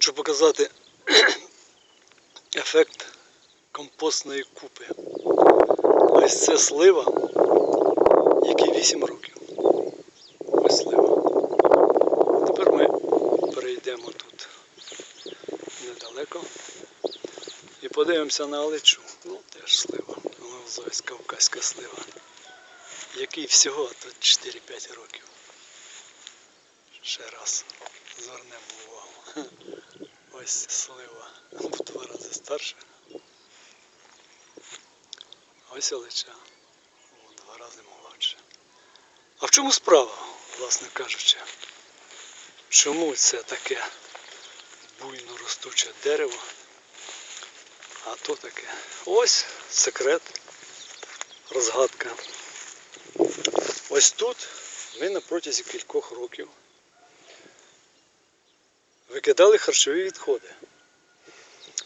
Хочу показати ефект компостної купи. Ось це слива, який 8 років. Ось слива. Тепер ми перейдемо тут недалеко і подивимося на алечу. Ну, теж слива. Ось кавказька слива. Який всього тут 4-5 років. Ще раз звернемо увагу. Ось слива в два рази старша. Ось олеча в два рази молодша. А в чому справа, власне кажучи? Чому це таке буйно ростуче дерево? А то таке. Ось секрет, розгадка. Ось тут ми на протязі кількох років викидали харчові відходи.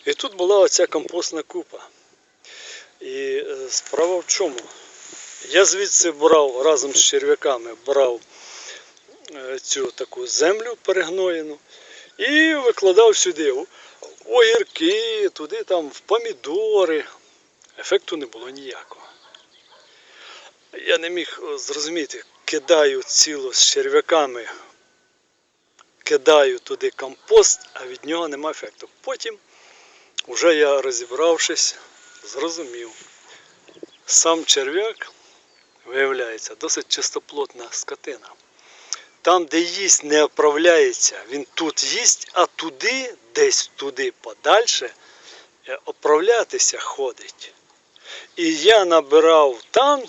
І тут була оця компостна купа. І е, справа в чому? Я звідси брав разом з черв'яками брав е, цю таку землю перегноєну і викладав сюди огірки, туди там в помідори. Ефекту не було ніякого. Я не міг е, зрозуміти, кидаю ціло з черв'яками, кидаю туди компост, а від нього нема ефекту. Потім, вже я розібравшись, зрозумів. Сам черв'як, виявляється, досить чистоплотна скотина. Там, де їсть, не оправляється, він тут їсть, а туди, десь туди подальше, е, оправлятися ходить. І я набирав там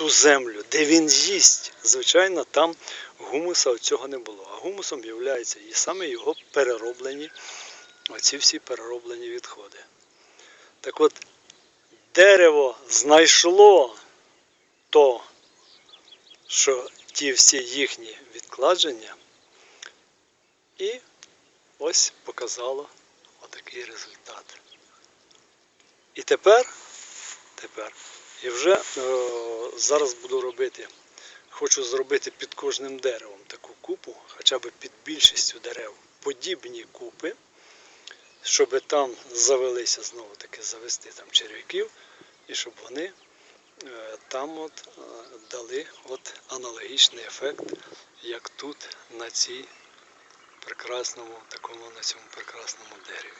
ту землю, де він їсть. Звичайно, там гумуса цього не було. А гумусом є і саме його перероблені, оці всі перероблені відходи. Так от, дерево знайшло то, що ті всі їхні відкладення, і ось показало отакий результат. І тепер, тепер, і вже е, зараз буду робити, хочу зробити під кожним деревом таку купу, хоча б під більшістю дерев, подібні купи, щоб там завелися знову таки завести там черв'яків, і щоб вони е, там от е, дали от аналогічний ефект, як тут на цій прекрасному такому на цьому прекрасному дереві.